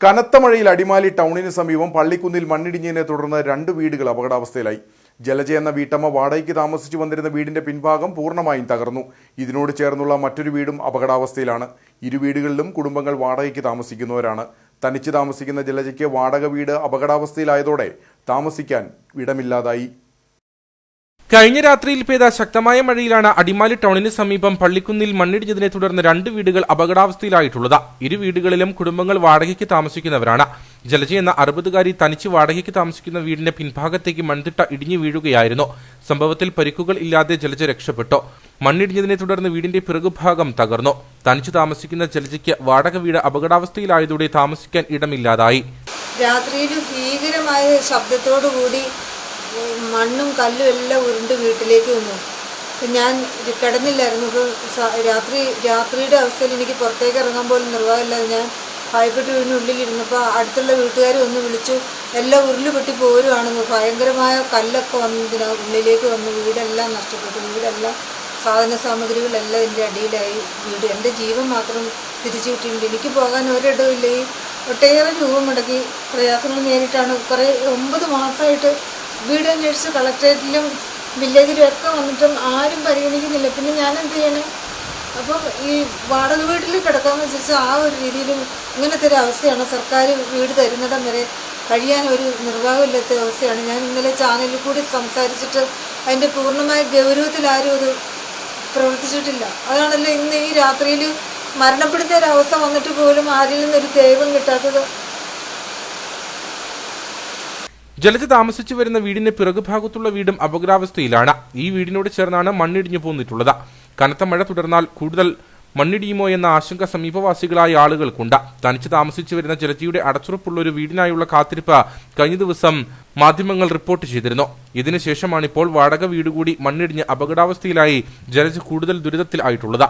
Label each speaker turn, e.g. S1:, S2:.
S1: കനത്ത മഴയിൽ അടിമാലി ടൗണിന് സമീപം പള്ളിക്കുന്നിൽ മണ്ണിടിഞ്ഞതിനെ തുടർന്ന് രണ്ട് വീടുകൾ അപകടാവസ്ഥയിലായി. ജലജ എന്ന വീട്ടമ്മ വാടകയ്ക്ക് താമസിച്ചു വന്നിരുന്ന വീടിന്റെ പിൻഭാഗം പൂർണമായും തകർന്നു. ഇതിനോട് ചേർന്നുള്ള മറ്റൊരു വീടും അപകടാവസ്ഥയിലാണ്. ഇരു വീടുകളിലും കുടുംബങ്ങൾ വാടകയ്ക്ക് താമസിക്കുന്നവരാണ്. തനിച്ച് താമസിക്കുന്ന ജലജയ്ക്ക് വാടക വീട് അപകടാവസ്ഥയിലായതോടെ താമസിക്കാൻ ഇടമില്ലാതായി.
S2: കഴിഞ്ഞ രാത്രിയിൽ പെയ്ത ശക്തമായ മഴയിലാണ് അടിമാലി ടൗണിന് സമീപം പള്ളിക്കുന്നിൽ മണ്ണിടിഞ്ഞതിനെ തുടർന്ന് രണ്ട് വീടുകൾ അപകടാവസ്ഥയിലായിട്ടുള്ളത്. ഇരു വീടുകളിലും കുടുംബങ്ങൾ വാടകയ്ക്ക് താമസിക്കുന്നവരാണ്. ജലജി എന്ന അറുപതുകാരി തനിച്ച് വാടകയ്ക്ക് താമസിക്കുന്ന വീടിന്റെ പിൻഭാഗത്തേക്ക് മൺതിട്ട ഇടിഞ്ഞു വീഴുകയായിരുന്നു. സംഭവത്തിൽ പരിക്കുകൾ ഇല്ലാതെ ജലജ രക്ഷപ്പെട്ടു. മണ്ണിടിഞ്ഞതിനെ തുടർന്ന് വീടിന്റെ പിറകുഭാഗം തകർന്നു. തനിച്ചു താമസിക്കുന്ന ജലജയ്ക്ക് വാടക വീട് അപകടാവസ്ഥയിലായതോടെ താമസിക്കാൻ ഇടമില്ലാതായി.
S3: രാത്രിയിൽ ഭീകരമായ ശബ്ദത്തോടു കൂടി മണ്ണും കല്ലും എല്ലാം ഉരുണ്ട് വീട്ടിലേക്ക് വന്നു. ഞാൻ കിടന്നില്ലായിരുന്നു. ഇപ്പോൾ രാത്രി രാത്രിയുടെ അവസ്ഥയിൽ എനിക്ക് പുറത്തേക്ക് ഇറങ്ങാൻ പോലും നിർവാഹമില്ലാതെ ഞാൻ ഭയപ്പെട്ട് വീടിനുള്ളിലിരുന്നപ്പോൾ അടുത്തുള്ള വീട്ടുകാർ ഒന്ന് വിളിച്ചു എല്ലാം ഉരുൾ പൊട്ടി പോരുവാണെന്ന്. ഭയങ്കരമായ കല്ലൊക്കെ വന്നതിന് ഉള്ളിലേക്ക് വന്നു. വീടെല്ലാം നഷ്ടപ്പെട്ടു. വീടെല്ലാം സാധന സാമഗ്രികളെല്ലാം എന്റെ അടിയിലായി. വീട് എന്റെ ജീവൻ മാത്രം തിരിച്ചു കിട്ടിയിട്ടുണ്ട്. എനിക്ക് പോകാൻ ഒരിടവും ഈ ഒട്ടേറെ രൂപം മുടക്കി പ്രയാസങ്ങൾ നേരിട്ടാണ്. കുറേ ഒമ്പത് മാസമായിട്ട് വീട് അന്വേഷിച്ച് കളക്ട്രേറ്റിലും വില്ലേജിലും ഒക്കെ വന്നിട്ടും ആരും പരിഗണിക്കുന്നില്ല. പിന്നെ ഞാൻ എന്ത് ചെയ്യണേ? അപ്പം ഈ വാടക വീട്ടിൽ കിടക്കാമെന്ന് വെച്ചാൽ ആ ഒരു രീതിയിലും ഇങ്ങനത്തെ ഒരു അവസ്ഥയാണ് സർക്കാർ വീട് തരുന്നിടം വരെ കഴിയാൻ ഒരു നിർവാഹമില്ലാത്ത അവസ്ഥയാണ്. ഞാൻ ഇന്നലെ ചാനലിൽ കൂടി സംസാരിച്ചിട്ട് അതിന്റെ പൂർണമായ ഗൗരവത്തിൽ ആരും അത് പ്രവർത്തിച്ചിട്ടില്ല. അതാണല്ലോ ഇന്ന് ഈ രാത്രിയിൽ മരണപ്പെടുന്ന ഒരവസ്ഥ വന്നിട്ട് പോലും ആരിൽ നിന്നൊരു ദൈവം കിട്ടാത്തത്
S2: ജലജ താമസിച്ചു വരുന്ന വീടിന്റെ പിറകുഭാഗത്തുള്ള വീടും അപകടാവസ്ഥയിലാണ് ഈ വീടിനോട് ചേർന്നാണ് മണ്ണിടിഞ്ഞു പോന്നിട്ടുള്ളത്. കനത്ത മഴ തുടർന്നാൽ കൂടുതൽ മണ്ണിടിയുമോ എന്ന ആശങ്ക സമീപവാസികളായ ആളുകൾക്കുണ്ട്. തനിച്ച് താമസിച്ചു വരുന്ന ജലജയുടെ അടച്ചുറപ്പുള്ള ഒരു വീടിനായുള്ള കാത്തിരിപ്പ് കഴിഞ്ഞ ദിവസം മാധ്യമങ്ങൾ റിപ്പോർട്ട് ചെയ്തിരുന്നു. ഇതിനുശേഷമാണിപ്പോൾ വാടക വീട് കൂടി മണ്ണിടിഞ്ഞ് അപകടാവസ്ഥയിലായി ജലജ കൂടുതൽ ദുരിതത്തിൽ ആയിട്ടുള്ളത്